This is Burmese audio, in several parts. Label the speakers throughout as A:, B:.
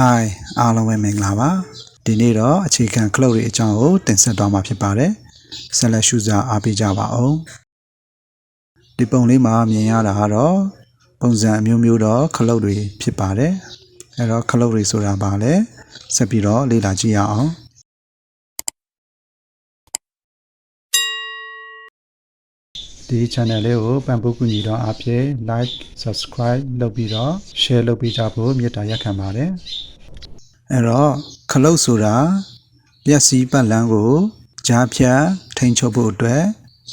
A: Hi အားလုံးပဲမင်္ဂလာပါဒီနေ့တော့အခြေခံခလုတ်တွေအကြောင်းကိုတင်ဆက်သွားမှာဖြစ်ပါတယ်ဆက်လက်ရှုစားအားပေးကြပါအောင်ဒီပုံလေးမှာမြင်ရတာကတော့ပုံစံအမျိုးမျိုးတော့ခလုတ်တွေဖြစ်ပါတယ်အဲတော့ခလုတ်တွေဆိုတာဘာလဲဆက်ပြီးတော့လေ့လာကြည့်ရအောင် ဒီ channel လေးကိုပံ့ပိုးကူညီတော့အားဖြင့် like subscribe လုပ်ပြီးတော့ share လုပ်ပေးကြဖို့မေတ္တာရက်ခံပါတယ်အဲ့တော့ခလုတ်ဆိုတာမျက်စိပတ်လန်းကိုကြားဖြတ်ထိန်းချုပ်ဖို့အတွက်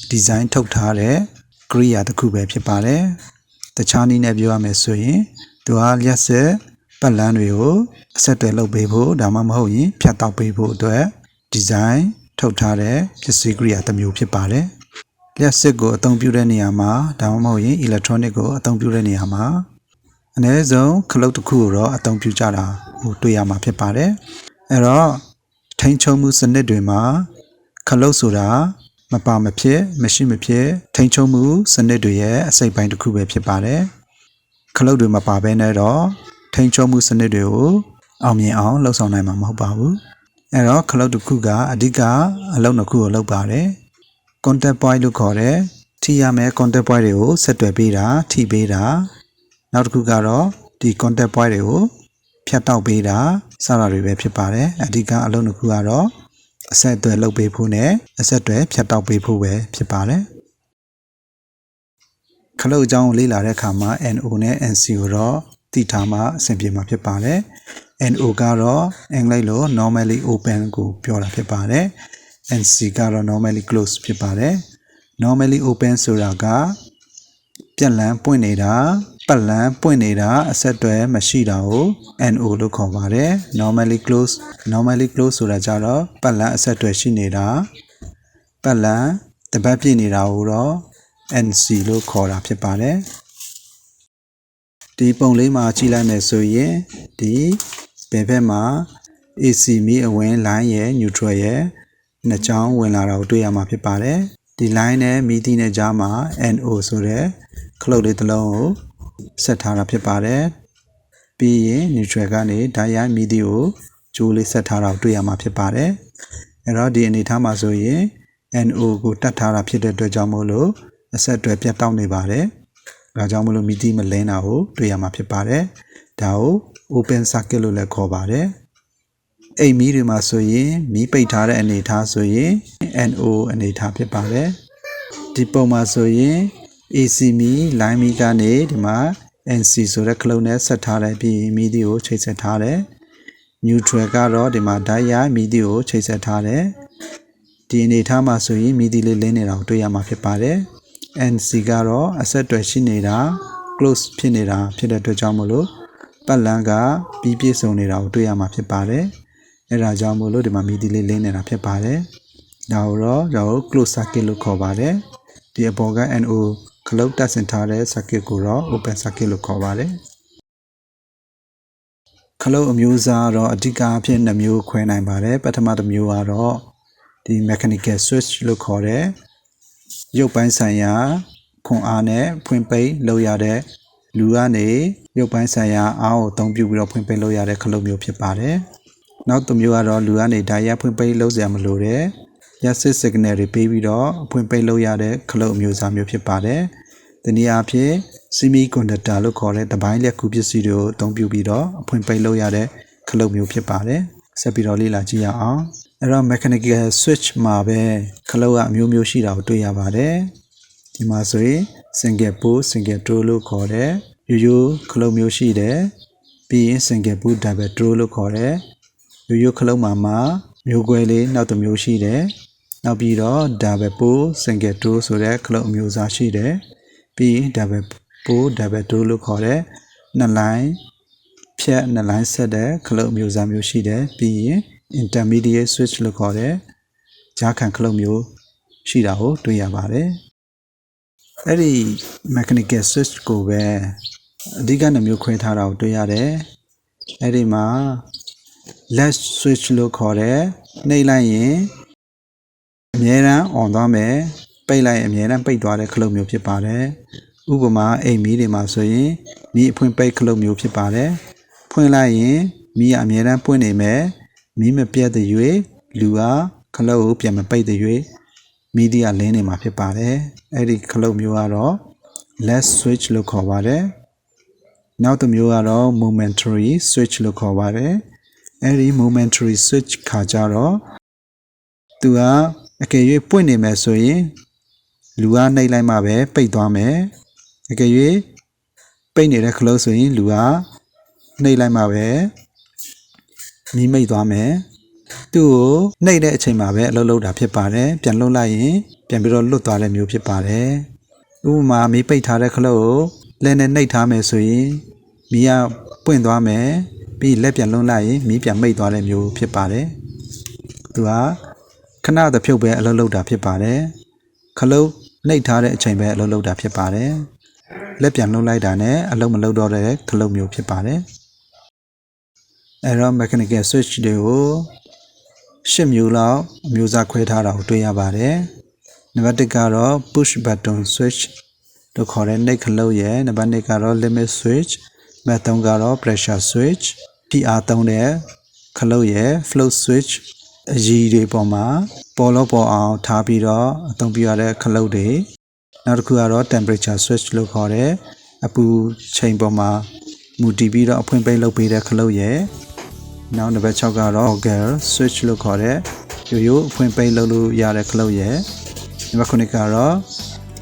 A: ဒီဇိုင်းထုတ်ထားတဲ့ကရိယာတစ်ခုပဲဖြစ်ပါတယ်တခြားနည်းနဲ့ပြောရမယ်ဆိုရင်သူဟာလျှက်ဆက်ပတ်လန်းတွေကိုအဆက်အသွယ်လုပ်ပေးဖို့ဒါမှမဟုတ်ရင်ဖြတ်တောက်ပေးဖို့အတွက်ဒီဇိုင်းထုတ်ထားတဲ့ပစ္စည်းကရိယာတစ်မျိုးဖြစ်ပါတယ် လျှက်စစ်ကိုအသုံးပြုတဲ့နေရာမှာဒါမှမဟုတ်ရင် electronic ကိုအသုံးပြုတဲ့နေရာမှာအ ਨੇ ဆုံးခလုတ်တစ်ခုကိုတော့အသုံးပြုကြတာဟိုတွေ့ရမှာဖြစ်ပါတယ်အဲ့တော့ထိန်းချုပ်မှုစနစ်တွေမှာခလုတ်ဆိုတာမပါမဖြစ်မရှိမဖြစ်ထိန်းချုပ်မှုစနစ်တွေရဲ့အစိတ်ပိုင်းတစ်ခုပဲဖြစ်ပါတယ်ခလုတ်တွေမပါဘဲနဲ့တော့ထိန်းချုပ်မှုစနစ်တွေကိုအောင်မြင်အောင်လှုပ်ဆောင်နိုင်မှာမဟုတ်ပါဘူးအဲ့တော့ခလုတ်တစ်ခုကအဓိကအလုပ်တစ်ခုကိုလုပ်ပါတယ် contact point လို့ခေါ်တဲ့ထိရမယ့် contact point တွေကိုဆက်သွယ်ပေးတာထိပေးတာနောက်တစ်ခုကတော့ဒီ contact point တွေကိုဖြတ်တောက်ပေးတာစတာတွေပဲဖြစ်ပါတယ်အဓိကအလုပ်တစ်ခုကတော့အဆက်အသွယ်လုပ်ပေးဖို့နဲ့အဆက်အသွယ်ဖြတ်တောက်ပေးဖို့ပဲဖြစ်ပါတယ်ခလုတ်အကြောင်းကိုလေ့လာတဲ့အခါမှာ NO နဲ့ NC ကိုတော့သိထားမှအဆင်ပြေမှာဖြစ်ပါတယ် NO ကတော့အင်္ဂလိပ်လို normally open ကိုပြောတာဖြစ်ပါတယ် NC ကတော့ normally close ဖြစ်ပါတယ် normally open ဆိုတာကပြက်လန်းပွင့်နေတာပတ်လန်းပွင့်နေတာအဆက်အသွယ်မရှိတာကို NO လို့ခေါ်ပါတယ် normally close normally close ဆိုတာကြတော့ပတ်လန်းအဆက်အသွယ်ရှိနေတာပတ်လန်းတပတ်ပြည့်နေတာကိုတော့ NC လို့ခေါ်တာဖြစ်ပါတယ်ဒီပုံလေးမှာကြည့်လိုက်မယ်ဆိုရင်ဒီဘယ်ဘက်မှာ AC မီအဝင်လိုင်းရဲ့ neutral ရဲ့ နှစ်ချောင်းဝင်လာတာကိုတွေ့ရမှာဖြစ်ပါတယ်ဒီ line နဲ့မီတီနဲ့ကြားမှာ NO ဆိုတဲ့ခလုတ်လေးတစ်လုံးကိုဆက်ထားတာဖြစ်ပါတယ်ပြီးရင် neutral ကနေ diode မီတီကိုကြိုးလေးဆက်ထားတာကိုတွေ့ရမှာဖြစ်ပါတယ်အဲ့တော့ဒီအနေထားမှာဆိုရင် NO ကိုတတ်ထားတာဖြစ်တဲ့အတွက်ကြောင့်မို့လို့အဆက်အသွယ်ပြတ်တောက်နေပါတယ်ဒါကြောင့်မလို့မီတီမလင်းတာကိုတွေ့ရမှာဖြစ်ပါတယ်ဒါကို open circuit လို့လည်းခေါ်ပါတယ် အိမ်မီးတွေမှာဆိုရင်မီးပိတ်ထားတဲ့အနေအထားဆိုရင် NO အနေအထားဖြစ်ပါတယ်ဒီပုံမှာဆိုရင် AC မီး line မီးကနေဒီမှာ NC ဆိုတဲ့ခလုံးနဲ့ဆက်ထားတယ်ပြီးရင်မီးဒီကိုချိတ်ဆက်ထားတယ် neutral ကတော့ဒီမှာ diode မီးဒီကိုချိတ်ဆက်ထားတယ်ဒီအနေအထားမှာဆိုရင်မီးဒီလေးလင်းနေတာကိုတွေ့ရမှာဖြစ်ပါတယ် NC ကတော့အဆက်အသွယ်ရှိနေတာ close ဖြစ်နေတာဖြစ်တဲ့အတွက်ကြောင့်မလို့ပတ်လန်းကပြီးပြည့်စုံနေတာကိုတွေ့ရမှာဖြစ်ပါတယ် အဲဒါကြောင့်မို့လို့ဒီမှာမီဒီလေးလင်းနေတာဖြစ်ပါတယ်ဒါကိုတော့ကျွန်တော် close circuit လို့ခေါ်ပါတယ်ဒီအပေါ်က NO ခလုတ်တက်ဆင်ထားတဲ့ circuit ကိုတော့ open circuit လို့ခေါ်ပါတယ်ခလုတ်အမျိုးအစားတော့အဓိကအဖြစ်2မျိုးခွဲနိုင်ပါတယ်ပထမတစ်မျိုးကတော့ဒီ mechanical switch လို့ခေါ်တဲ့ရုပ်ပိုင်းဆိုင်ရာခွန်အားနဲ့ဖွင့်ပိတ်လုပ်ရတဲ့လူကနေရုပ်ပိုင်းဆိုင်ရာအားကိုအသုံးပြုပြီးတော့ဖွင့်ပိတ်လုပ်ရတဲ့ခလုတ်မျိုးဖြစ်ပါတယ်။ နောက်တစ်မျိုးကတော့လူကနေဓာတ်ရိုက်ဖွင့်ပိတ်လုပ်စရာမလိုတဲ့ရက်စစ် signal တွေပေးပြီးတော့ဖွင့်ပိတ်လုပ်ရတဲ့ခလုတ်အမျိုးအစားမျိုးဖြစ်ပါတယ်။ဒီနည်းအားဖြင့် semiconductor လို့ခေါ်တဲ့တပိုင်းလျက်ကူပစ္စည်းတွေကိုအသုံးပြုပြီးတော့အဖွင့်ပိတ်လုပ်ရတဲ့ခလုတ်မျိုးဖြစ်ပါတယ်။ဆက်ပြီးတော့လေ့လာကြည့်ရအောင်။အဲ့တော့ mechanical switch မှာပဲခလုတ်ကအမျိုးမျိုးရှိတာကိုတွေ့ရပါတယ်။ဒီမှာဆိုရင် single pole single throw လို့ခေါ်တဲ့ရိုးရိုးခလုတ်မျိုးရှိတယ်ပြီးရင် single pole double throw လို့ခေါ်တဲ့ ရိုးရိုးခလုတ်မှာမှာမျိုးကွဲလေးနောက်တစ်မျိုးရှိတယ်နောက်ပြီးတော့ double pole single throw ဆိုတဲ့ခလုတ်အမျိုးအစားရှိတယ်ပြီးရင် double pole double throw လို့ခေါ်တဲ့နှစ်လိုင်းဖြတ်နှစ်လိုင်းဆက်တဲ့ခလုတ်အမျိုးအစားမျိုးရှိတယ်ပြီးရင် intermediate switch လို့ခေါ်တဲ့ကြားခံခလုတ်မျိုးရှိတာကိုတွေ့ရပါတယ်အဲ့ဒီ mechanical switch ကိုပဲအဓိကနှမျိုးခွဲထားတာကိုတွေ့ရတယ်အဲ့ဒီမှာ left switch လို့ခေါ်တဲ့နှိပ်လိုက်ရင်အမြဲတမ်း on သွားမယ်ပိတ်လိုက်ရင်အမြဲတမ်းပိတ်သွားတဲ့ခလုတ်မျိုးဖြစ်ပါတယ်ဥပမာအိမ်မီးတွေမှာဆိုရင်မီးအဖွင့်ပိတ်ခလုတ်မျိုးဖြစ်ပါတယ်ဖွင့်လိုက်ရင်မီးကအမြဲတမ်းပွင့်နေမယ်မီးမပြတ်တဲ့၍လူကခလုတ်ကိုပြန်မပိတ်တဲ့၍မီးဒီကလင်းနေမှာဖြစ်ပါတယ်အဲ့ဒီခလုတ်မျိုးကတော့ less switch လို့ခေါ်ပါတယ်နောက်တစ်မျိုးကတော့ momentary switch လို့ခေါ်ပါတယ် အဲ့ဒီ momentary switch ခါကြတော့သူကအကယ်၍ပွင့်နေမယ်ဆိုရင်လူကနှိပ်လိုက်မှပဲပိတ်သွားမယ်အကယ်၍ပိတ်နေတဲ့ခလုတ်ဆိုရင်လူကနှိပ်လိုက်မှပဲမီးမိတ်သွားမယ်သူ့ကိုနှိပ်တဲ့အချိန်မှာပဲအလုပ်လုပ်တာဖြစ်ပါတယ်ပြန်လွတ်လိုက်ရင်ပြန်ပြီးတော့လွတ်သွားတဲ့မျိုးဖြစ်ပါတယ်ဥပမာမီးပိတ်ထားတဲ့ခလုတ်ကိုလက်နဲ့နှိပ်ထားမယ်ဆိုရင်မီးကပွင့်သွားမယ် ပြီးလက်ပြန်လွတ်လိုက်ရင်မီးပြန်မိတ်သွားတဲ့မျိုးဖြစ်ပါတယ်သူကခဏတစ်ဖြုတ်ပဲအလုပ်လုပ်တာဖြစ်ပါတယ်ခလုတ်နှိပ်ထားတဲ့အချိန်ပဲအလုပ်လုပ်တာဖြစ်ပါတယ်လက်ပြန်လှုပ်လိုက်တာနဲ့အလုံးမလှုပ်တော့တဲ့ခလုတ်မျိုးဖြစ်ပါတယ်အဲတော့ mechanical switch တွေကိုရှစ်မျိုးလောက်အမျိုးအစားခွဲထားတာကိုတွေ့ရပါတယ်နံပါတ်1ကတော့ push button switch လို့ခေါ်တဲ့နှိပ်ခလုတ်ရဲ့နံပါတ်2ကတော့ limit switch နံပါတ်3ကတော့ pressure switch PR သုံးတဲ့ခလုတ်ရဲ့ float switch အရည်တွေပေါ်မှာပေါ်လို့ပေါ်အောင်ထားပြီးတော့အသုံးပြုရတဲ့ခလုတ်တွေနောက်တစ်ခုကတော့ temperature switch လို့ခေါ်တဲ့အပူချိန်ပေါ်မှာမူတည်ပြီးတော့အဖွင့်ပိတ်လုပ်ပေးတဲ့ခလုတ်ရဲ့နောက်နံပါတ်6ကတော့ toggle switch လို့ခေါ်တဲ့ရိုးရိုးအဖွင့်ပိတ်လုပ်လို့ရတဲ့ခလုတ်ရဲ့နံပါတ်9ကတော့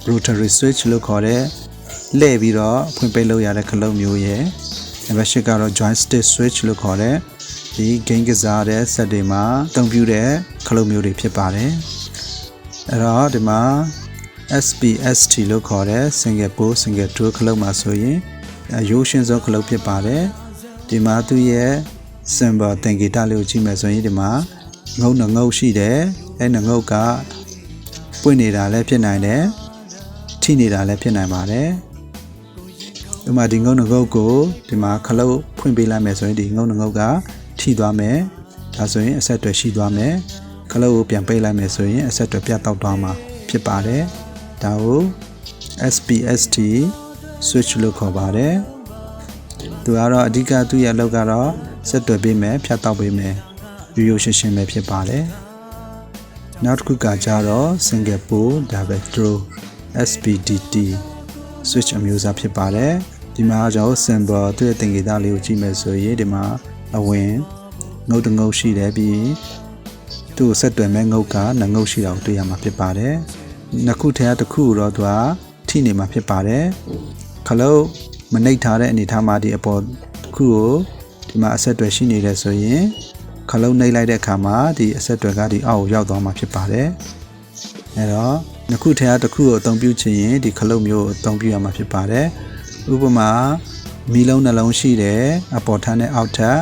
A: rotary switch လို့ခေါ်တဲ့လှည့်ပြီးတော့အဖွင့်ပိတ်လုပ်ရတဲ့ခလုတ်မျိုးရဲ့ နံပါတ်10ကတော့ joystick switch လို့ခေါ်တဲ့ဒီ game ကစားတဲ့စက်တွေမှာအသုံးပြုတဲ့ခလုတ်မျိုးတွေဖြစ်ပါတယ်အဲ့တော့ဒီမှာ SPST လို့ခေါ်တဲ့ single pole single toe ခလုတ်မှာဆိုရင်အရိုးရှင်းဆုံးခလုတ်ဖြစ်ပါတယ်ဒီမှာသူ့ရဲ့ symbol သင်္ကေတလေးကိုကြည့်မယ်ဆိုရင်ဒီမှာငုံငုတ်ရှိတယ်အဲငုတ်ကပွင့်နေတာလည်းဖြစ်နိုင်တယ်ထိနေတာလည်းဖြစ်နိုင်ပါတယ် ဒီမှာဒီငုံငုတ်ကိုဒီမှာခလုတ်ဖွင့်ပေးလိုက်မယ်ဆိုရင်ဒီငုံငုတ်ကထိသွားမယ်ဒါဆိုရင်အဆက်အသွယ်ရှိသွားမယ်ခလုတ်ကိုပြန်ပိတ်လိုက်မယ်ဆိုရင်အဆက်အသွယ်ပြတ်တောက်သွားမှာဖြစ်ပါတယ်ဒါကို SPST switch လို့ခေါ်ပါတယ်သူကတော့အဓိကသူ့ရဲ့အလုပ်ကတော့ဆက်သွယ်ပေးမယ်ဖြတ်တောက်ပေးမယ်ရိုးရိုးရှင်းရှင်းပဲဖြစ်ပါတယ်နောက်တစ်ခုကကြတော့ single pole double throw SPDT switch အမျိုးအစားဖြစ်ပါတယ် ဒီမှာကျွန်တော် symbol သူ့ရဲ့သင်္ကေတလေးကိုကြည့်မယ်ဆိုရင်ဒီမှာအဝင်ငုတ်တငုတ်ရှိတယ်ပြီးသူ့ကိုဆက်သွယ်မဲ့ငုတ်ကနှငုတ်ရှိတာကိုတွေ့ရမှာဖြစ်ပါတယ်နှစ်ခုထဲကတစ်ခုတော့သူကထိနေမှာဖြစ်ပါတယ်ခလုတ်မနှိပ်ထားတဲ့အနေထားမှာဒီအပေါ်တစ်ခုကိုဒီမှာအဆက်အသွယ်ရှိနေတယ်ဆိုရင်ခလုတ်နှိပ်လိုက်တဲ့အခါမှာဒီအဆက်အသွယ်ကဒီအောက်ကိုရောက်သွားမှာဖြစ်ပါတယ်အဲတော့နှစ်ခုထဲကတစ်ခုကိုအသုံးပြုချင်ရင်ဒီခလုတ်မျိုးကိုအသုံးပြုရမှာဖြစ်ပါတယ် ဥပမာမီလုံးနှလုံးရှိတယ်အပေါ်ထမ်းနဲ့အောက်ထပ်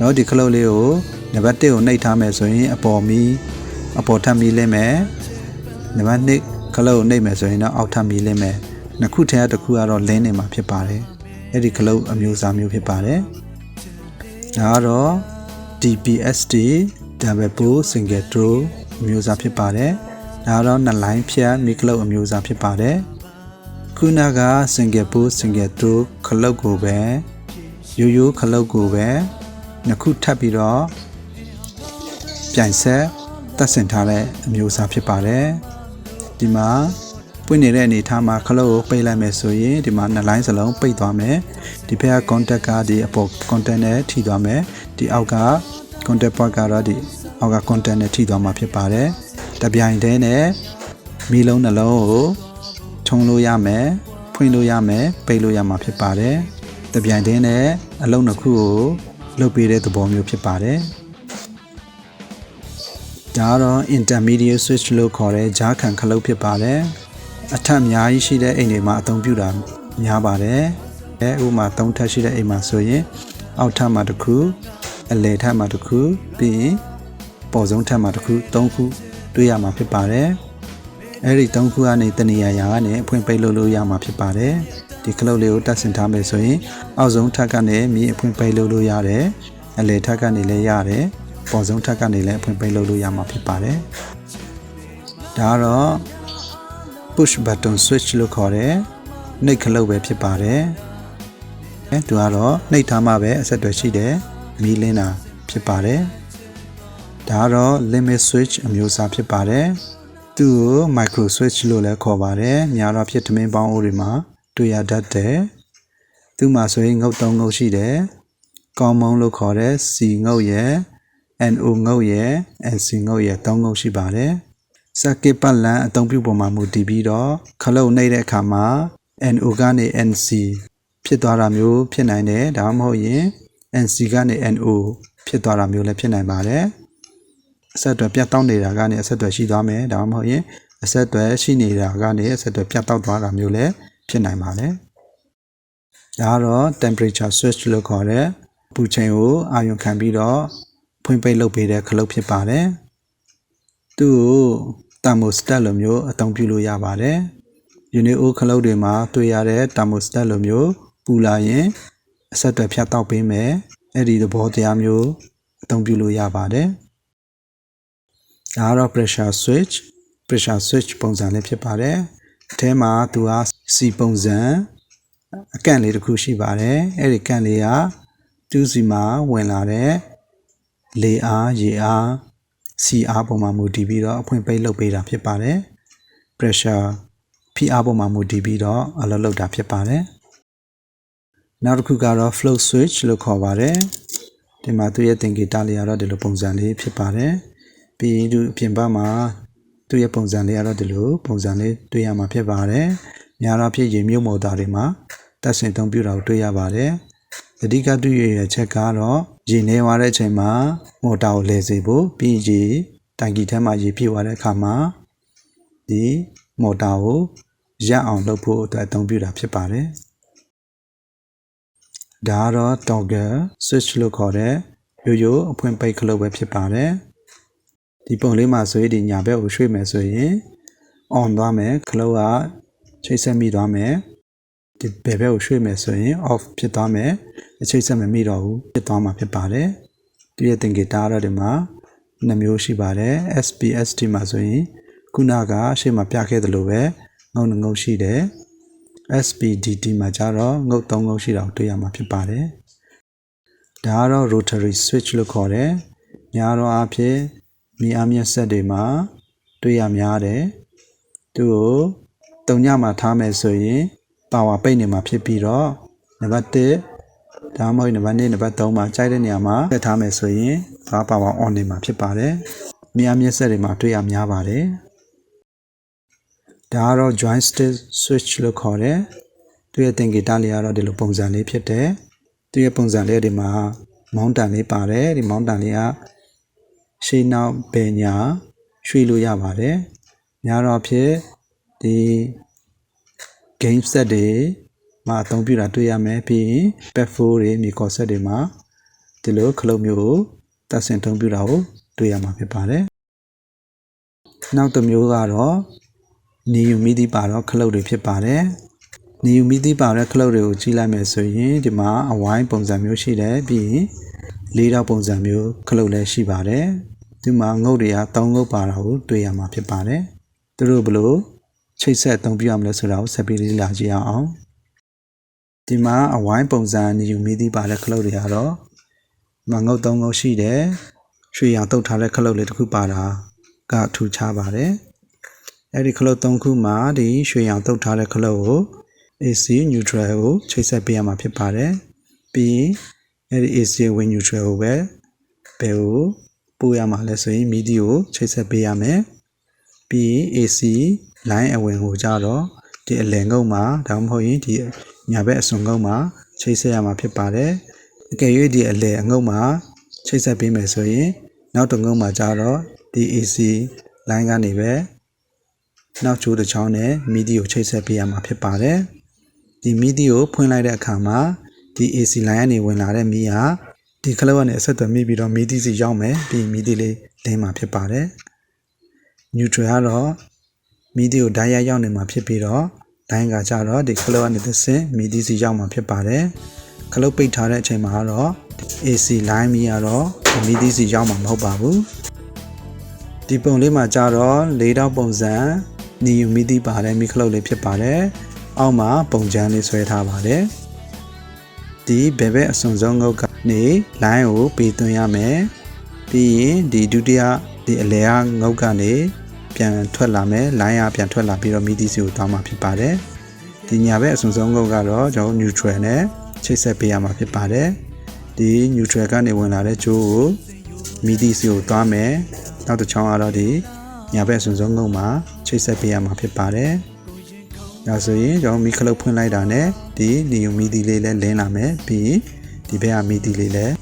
A: နော်ဒီခလုတ်လေးကိုနံပါတ်1ကိုနှိပ်ထားမယ်ဆိုရင်အပေါ်မီအပေါ်ထပ်မီလင်းမယ်နံပါတ်2ခလုတ်ကိုနှိပ်မယ်ဆိုရင်တော့အောက်ထပ်မီလင်းမယ်နှစ်ခုထဲကတစ်ခုကတော့လင်းနေမှာဖြစ်ပါတယ်အဲ့ဒီခလုတ်အမျိုးအစားမျိုးဖြစ်ပါတယ်ဒါကတော့ DPST double pole single throw အမျိုးအစားဖြစ်ပါတယ်ဒါကတော့နှစ်လိုင်းဖြတ်မီကလုတ်အမျိုးအစားဖြစ်ပါတယ် ခုနက single pole single throw ခလုတ်ကိုပဲရိုးရိုးခလုတ်ကိုပဲနှစ်ခုထပ်ပြီးတော့ပြိုင်ဆက်တက်ဆင်ထားတဲ့အမျိုးအစားဖြစ်ပါတယ်ဒီမှာပွင့်နေတဲ့အနေထားမှာခလုတ်ကိုပိတ်လိုက်မယ်ဆိုရင်ဒီမှာနှစ်လိုင်းစလုံးပိတ်သွားမယ်ဒီဘက်က contact ကဒီအပေါ် contact နဲ့ထိသွားမယ်ဒီအောက်က contact part ကတော့ဒီအောက်က contact နဲ့ထိသွားမှာဖြစ်ပါတယ်တပြိုင်တည်းနဲ့မီလုံးနှလုံးကို ထုံလို့ရမယ်ဖွင့်လို့ရမယ်ပိတ်လို့ရမှာဖြစ်ပါတယ်တပြိုင်တည်းနဲ့အလုံးတစ်ခုကိုလုပ်ပေးတဲ့သဘောမျိုးဖြစ်ပါတယ်ဒါကတော့ intermediate switch လို့ခေါ်တဲ့ဂျားခံခလုတ်ဖြစ်ပါတယ်အထက်အများကြီးရှိတဲ့အိမ်တွေမှာအသုံးပြုတာများပါတယ်အဲဥပမာ၃ထပ်ရှိတဲ့အိမ်မှာဆိုရင်အောက်ထပ်မှာတစ်ခုအလယ်ထပ်မှာတစ်ခုပြီးရင်ပေါ်ဆုံးထပ်မှာတစ်ခု၃ခုတွေ့ရမှာဖြစ်ပါတယ် အဲ့ဒီ၃ခုကနေတနေရာရာကနေအဖွင့်ပိတ်လို့လို့ရမှာဖြစ်ပါတယ်ဒီခလုတ်လေးကိုတက်ဆင်ထားမယ်ဆိုရင်အောက်ဆုံးထပ်ကနေမြေအဖွင့်ပိတ်လို့လို့ရတယ်အလယ်ထပ်ကနေလည်းရတယ်ပေါ်ဆုံးထပ်ကနေလည်းအဖွင့်ပိတ်လို့လို့ရမှာဖြစ်ပါတယ်ဒါကတော့ push button switch လို့ခေါ်တဲ့နှိပ်ခလုတ်ပဲဖြစ်ပါတယ်။အဲသူကတော့နှိပ်ထားမှပဲအဆက်အသွယ်ရှိတယ်မီးလင်းတာဖြစ်ပါတယ်ဒါကတော့ limit switch အမျိုးအစားဖြစ်ပါတယ် သူ့ကို micro switch လို့လည်းခေါ်ပါတယ်များတော့ဖြစ်သမင်းပေါင်းအိုးတွေမှာတွေ့ရတတ်တယ်သူ့မှာဆိုရင်ငုတ်သုံးငုတ်ရှိတယ်ကောင်းမုံလို့ခေါ်တဲ့ C ငုတ်ရဲ့ NO ငုတ်ရဲ့ NC ငုတ်ရဲ့၃ငုတ်ရှိပါတယ်စကစ်ပတ်လန်အသုံးပြုပုံမှာမူတည်ပြီးတော့ခလုတ်နှိပ်တဲ့အခါမှာ NO ကနေ NC ဖြစ်သွားတာမျိုးဖြစ်နိုင်တယ်ဒါမှမဟုတ်ရင် NC ကနေ NO ဖြစ်သွားတာမျိုးလည်းဖြစ်နိုင်ပါတယ် အဆက်အသွယ်ပြတ်တောက်နေတာကနေအဆက်အသွယ်ရှိသွားမယ်ဒါမှမဟုတ်ရင်အဆက်အသွယ်ရှိနေတာကနေအဆက်အသွယ်ပြတ်တောက်သွားတာမျိုးလည်းဖြစ်နိုင်ပါတယ်ဒါကတော့ temperature switch လို့ခေါ်တဲ့ပူချိန်ကိုအာရုံခံပြီးတော့ဖွင့်ပိတ်လုပ်ပေးတဲ့ခလုတ်ဖြစ်ပါတယ်သူ့ကို thermostat လိုမျိုးအသုံးပြုလို့ရပါတယ်ယူနီအိုခလုတ်တွေမှာတွေ့ရတဲ့ thermostat လိုမျိုးပူလာရင်အဆက်အသွယ်ဖြတ်တောက်ပေးမယ်အဲ့ဒီသဘောတရားမျိုးအသုံးပြုလို့ရပါတယ် ဒါကတော့ pressure switch pressure switch ပုံစံလေးဖြစ်ပါတယ်အထဲမှာသူက C ပုံစံအကန့်လေးတစ်ခုရှိပါတယ်အဲ့ဒီကန့်လေးကတူးစီမှာဝင်လာတဲ့လေအားရေအားစီအားပုံမှာမူတည်ပြီးတော့အဖွင့်ပိတ်လုပ်ပေးတာဖြစ်ပါတယ် pressure ဖိအားပုံမှာမူတည်ပြီးတော့အလုပ်လုပ်တာဖြစ်ပါတယ်နောက်တစ်ခုကတော့ flow switch လို့ခေါ်ပါတယ်ဒီမှာသူ့ရဲ့သင်္ကေတလေးကတော့ဒီလိုပုံစံလေးဖြစ်ပါတယ် ပြီးသူအပြင်ဘက်မှာသူ့ရဲ့ပုံစံလေးကတော့ဒီလိုပုံစံလေးတွေ့ရမှာဖြစ်ပါတယ်များတော့ဖြစ်ရေမြုပ်မော်တာတွေမှာတက်ဆင်သုံးပြတာကိုတွေ့ရပါတယ်အဓိကတွေ့ရတဲ့ချက်ကတော့ရေနေသွားတဲ့အချိန်မှာမော်တာကိုလဲစေဖို့ပြီးရေတိုင်ကီထဲမှာရေပြည့်သွားတဲ့အခါမှာဒီမော်တာကိုရပ်အောင်လုပ်ဖို့အတွက်အသုံးပြုတာဖြစ်ပါတယ်ဒါကတော့ toggle switch လို့ခေါ်တဲ့ရိုးရိုးအဖွင့်ပိတ်ခလုတ်ပဲဖြစ်ပါတယ် ဒီပုံလေးမှာဆိုရင်ဒီညာဘက်ကိုရွှေ့မယ်ဆိုရင် on သွားမယ်ခလုတ်ကချိတ်ဆက်မိသွားမယ်ဒီဘယ်ဘက်ကိုရွှေ့မယ်ဆိုရင် off ဖြစ်သွားမယ်အချိတ်ဆက်မမိတော့ဘူးဖြစ်သွားမှာဖြစ်ပါတယ်ဒီရဲ့သင်္ကေတကတော့ဒီမှာနှမျိုးရှိပါတယ် SPST မှာဆိုရင်ခုနကရှေ့မှာပြခဲ့သလိုပဲငုံငုံရှိတယ် SPDT မှာကျတော့ငုတ်၃ငုတ်ရှိတာကိုတွေ့ရမှာဖြစ်ပါတယ်ဒါကတော့ rotary switch လို့ခေါ်တယ်ညာတော့အဖြစ် မိအားမြက်ဆက်တွေမှာ တွေ့ရများတယ်သူ့ကိုတုံညမှာထားမယ်ဆိုရင်ပါဝါပိတ်နေမှာဖြစ်ပြီးတော့နံပါတ်1ဒါမှမဟုတ်နံပါတ်2နံပါတ်3မှာကြိုက်တဲ့နေရာမှာထည့်ထားမယ်ဆိုရင်ဘာပါဝါ on နေမှာဖြစ်ပါတယ်မိအားမြက်ဆက်တွေမှာတွေ့ရများပါတယ်ဒါကတော့ joystick switch လို့ခေါ်တယ်သူရဲ့သင်္ကေတလေးကတော့ဒီလိုပုံစံလေးဖြစ်တယ်သူရဲ့ပုံစံလေးဒီမှာမောင်းတန်လေးပါတယ်ဒီမောင်းတန်လေးက ရှေးနောက်ပင်ညာရွှေ့လို့ရပါတယ်များတော့ဖြစ်ဒီ game set တွေမှာအသုံးပြုတာတွေ့ရမယ်ပြီးရင် pet 4တွေမြေခေါ် set တွေမှာဒီလိုခလုတ်မျိုးကိုတက်ဆင်သုံးပြုတာကိုတွေ့ရမှာဖြစ်ပါတယ်နောက်တစ်မျိုးကတော့နေယူမိသည့်ပါတော့ခလုတ်တွေဖြစ်ပါတယ်နေယူမိသည့်ပါတဲ့ခလုတ်တွေကိုကြည့်လိုက်မယ်ဆိုရင်ဒီမှာအဝိုင်းပုံစံမျိုးရှိတယ်ပြီးရင် လေးတော့ပုံစံမျိုးခလုတ်လည်းရှိပါတယ်ဒီမှာငုတ်တွေက၃ငုတ်ပါတာကိုတွေ့ရမှာဖြစ်ပါတယ်သူတို့ဘလို့ချိတ်ဆက်အသုံးပြုရမလဲဆိုတာကိုဆက်ပြီးလေ့လာကြည့်အောင်ဒီမှာအဝိုင်းပုံစံနေယူမိသည့်ပါတဲ့ခလုတ်တွေကတော့မငုတ်၃ငုတ်ရှိတယ်ရွှေရောင်တုတ်ထားတဲ့ခလုတ်လေးတစ်ခုပါတာကထူခြားပါတယ်အဲ့ဒီခလုတ်၃ခုမှာဒီရွှေရောင်တုတ်ထားတဲ့ခလုတ်ကို AC neutral ကိုချိတ်ဆက်ပေးရမှာဖြစ်ပါတယ်ပြီး အဲ့ဒီ AC win neutral ကိုပဲဘယ်ကိုပို့ရမှာလဲဆိုရင် MIDI ကိုချိတ်ဆက်ပေးရမယ်ပြီး AC line အဝင်ကိုကြတော့ဒီအလယ်ငုံမှာဒါမှမဟုတ်ရင်ဒီညာဘက်အစွန်ငုံမှာချိတ်ဆက်ရမှာဖြစ်ပါတယ်အကယ်၍ဒီအလယ်အငုံမှာချိတ်ဆက်ပေးမယ်ဆိုရင်နောက်တစ်ငုံမှာကြတော့ဒီ AC line ကနေပဲနောက်ချိုးတစ်ချောင်းနဲ့ MIDI ကိုချိတ်ဆက်ပေးရမှာဖြစ်ပါတယ်ဒီ MIDI ကိုဖွင့်လိုက်တဲ့အခါမှာ ဒီ AC line ကနေဝင်လာတဲ့မီးဟာဒီခလုတ်ကနေအဆက်အသွယ်မိပြီးတော့ MIDI စီရောက်မယ်ပြီး MIDI လေးလင်းမှာဖြစ်ပါတယ် neutral ကတော့ MIDI ကိုဓာတ်ရိုက်ရောက်နေမှာဖြစ်ပြီးတော့ line ကကြတော့ဒီခလုတ်ကနေသစင် MIDI စီရောက်မှာဖြစ်ပါတယ်ခလုတ်ပိတ်ထားတဲ့အချိန်မှာတော့ AC line မီးကတော့ MIDI စီရောက်မှာမဟုတ်ပါဘူးဒီပုံလေးမှာကြတော့၄တောက်ပုံစံနီယူမီဒီပါတယ်မီခလုတ်လေးဖြစ်ပါတယ်အောက်မှာပုံချမ်းလေးဆွဲထားပါတယ် ဒီဘယ်ဘက်အစွန်ဆုံးငုတ်ကနေ line ကိုပေးသွင်းရမယ်ပြီးရင်ဒီဒုတိယဒီအလဲကငုတ်ကနေပြန်ထွက်လာမယ် line ကပြန်ထွက်လာပြီးတော့မီဒီစီကိုတောင်းမှာဖြစ်ပါတယ်ဒီညာဘက်အစွန်ဆုံးငုတ်ကတော့ကျွန်တော် neutral နဲ့ချိတ်ဆက်ပေးရမှာဖြစ်ပါတယ်ဒီ neutral ကနေဝင်လာတဲ့ကြိုးကိုမီဒီစီကိုတောင်းမယ်နောက်တစ်ချောင်းကတော့ဒီညာဘက်အစွန်ဆုံးငုတ်မှာချိတ်ဆက်ပေးရမှာဖြစ်ပါတယ် ဒါဆိုရင်ကျွန်တော်မီခလုတ်ဖွင့်လိုက်တာနဲ့ဒီနီယိုမီဒီလေးလည်းလင်းလာမယ်ပြီးရင်ဒီဘက်ကမီဒီလေးလည်း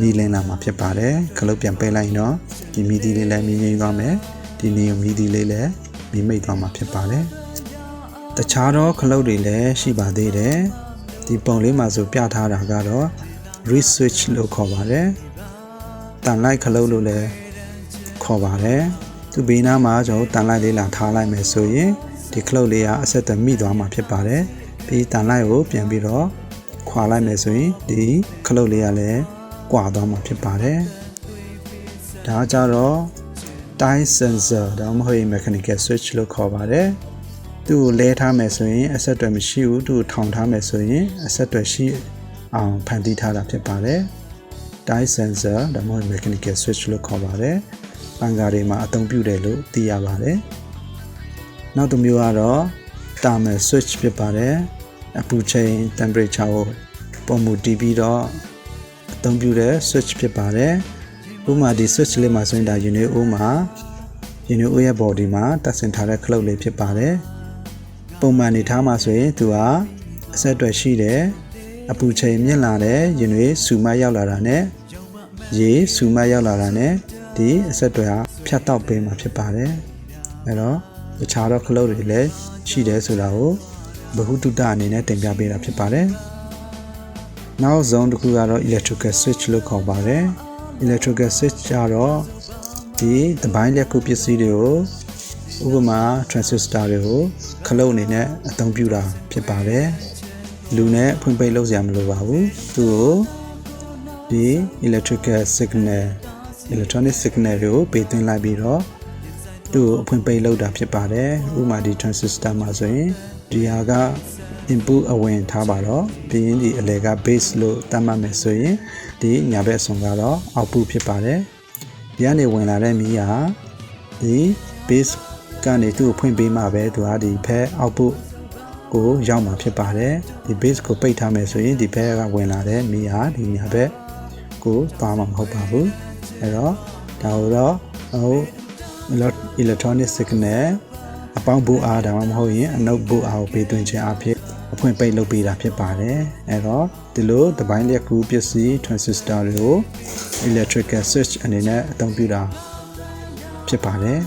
A: မီလင်းလာမှာဖြစ်ပါတယ်ခလုတ်ပြန်ပိတ်လိုက်ရင်တော့ဒီမီဒီလေးလည်းမီငိမ့်သွားမယ်ဒီနီယိုမီဒီလေးလည်းမီမိတ်သွားမှာဖြစ်ပါတယ်တခြားသောခလုတ်တွေလည်းရှိပါသေးတယ်ဒီပုံလေးမှာဆိုပြထားတာကတော့ read switch လို့ခေါ်ပါတယ်တန်လိုက်ခလုတ်လို့လည်းခေါ်ပါတယ်သူဘေးနားမှာကျွန်တော်တန်လိုက်လေးလာထားလိုက်မယ်ဆိုရင် ဒီခလုတ်လေးကအဆက်အသွယ်မိသွားမှာဖြစ်ပါတယ်ပြီးတန်လိုက်ကိုပြန်ပြီးတော့ခွာလိုက်မယ်ဆိုရင်ဒီခလုတ်လေးကလည်းကွာသွားမှာဖြစ်ပါတယ်ဒါကြတော့ time sensor ဒါမှမဟုတ် mechanical switch လို့ခေါ်ပါတယ်သူ့ကိုလဲထားမယ်ဆိုရင်အဆက်အသွယ်မရှိဘူးသူ့ကိုထောင်ထားမယ်ဆိုရင်အဆက်အသွယ်ရှိအောင်ဖန်တီးထားတာဖြစ်ပါတယ် time sensor ဒါမှမဟုတ် mechanical switch လို့ခေါ်ပါတယ်ပန်ကာတွေမှာအသုံးပြုတယ်လို့သိရပါတယ် နောက်တစ်မျိုးကတော့ thermal switch ဖြစ်ပါတယ်အပူချိန် temperature ကိုပုံမူတည်ပြီးတော့အသုံးပြုတဲ့ switch ဖြစ်ပါတယ်ဥပမာဒီ switch လေးမှာဆိုရင်ဒါ unit O မှာ unit O ရဲ့ body မှာတပ်ဆင်ထားတဲ့ cloud လေးဖြစ်ပါတယ်ပုံမှန်နေထားမှာဆိုရင်သူကအဆက်အသွယ်ရှိတယ်အပူချိန်မြင့်လာတဲ့ unit စူမရောက်လာတာနဲ့ရေစူမရောက်လာတာနဲ့ဒီအဆက်အသွယ်ဟာဖြတ်တောက်ပေးမှာဖြစ်ပါတယ်အဲ့တော့ တခြားသောခလုတ်တွေလည်းရှိတယ်ဆိုတာကိုဘ ഹു တုတအနေနဲ့တင်ပြပေးတာဖြစ်ပါတယ်။နောက်ဆုံးတစ်ခုကတော့ electrical switch လို့ခေါ်ပါတယ်။ electrical switch ကျတော့ဒီတပိုင်းလျက်ခုပစ္စည်းတွေကိုဥပမာ transistor တွေကိုခလုတ်အနေနဲ့အသုံးပြုတာဖြစ်ပါတယ်။လူနဲ့ဖွင့်ပိတ်လုပ်စရာမလိုပါဘူး။သူ့ကိုဒီ electrical signal electronic signal တွေကိုပေးသွင်းလိုက်ပြီးတော့ သူ့ကိုအဖွင့်ပိတ်လုပ်တာဖြစ်ပါတယ်ဥပမာဒီ transistor မှာဆိုရင်ဒီဟာက input အဝင်ထားပါတော့ပြီးရင်ဒီအလဲက base လို့သတ်မှတ်မယ်ဆိုရင်ဒီညာဘက်အစွန်ကတော့ output ဖြစ်ပါတယ်ဒီကနေဝင်လာတဲ့မီးဟာဒီ base ကနေသူ့ကိုဖွင့်ပေးမှပဲသူကဒီဖက် output ကိုရောက်မှာဖြစ်ပါတယ်ဒီ base ကိုပိတ်ထားမယ်ဆိုရင်ဒီဘက်ကဝင်လာတဲ့မီးဟာဒီညာဘက်ကိုသွားမှာမဟုတ်ပါဘူးအဲ့တော့ဒါကိုတော့ဟို electronic signal အပေါင်းဘူအားဒါမှမဟုတ်ရင်အနုပ်ဘူအားကိုပေးသွင်းခြင်းအဖြစ်အဖွင့်ပိတ်လုပ်ပေးတာဖြစ်ပါတယ်အဲတော့ဒီလိုတပိုင်းလျက်ကူပစ္စည်း transistor တွေကို electrical switch အနေနဲ့အသုံးပြုတာဖြစ်ပါတယ်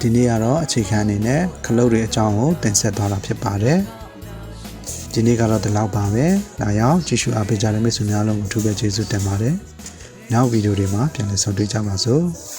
A: ဒီနေ့ကတော့အခြေခံအနေနဲ့ခလုတ်တွေအကြောင်းကိုတင်ဆက်သွားတာဖြစ်ပါတယ်ဒီနေ့ကတော့ဒီလောက်ပါပဲ။ဒါကြောင့်ကြည့်ရှုအားပေးကြတဲ့မိတ်ဆွေများလုံးကိုအထူးပဲကျေးဇူးတင်ပါတယ်။နောက်ဗီဒီယိုတွေမှာပြန်လည်ဆုံတွေ့ကြပါစို့။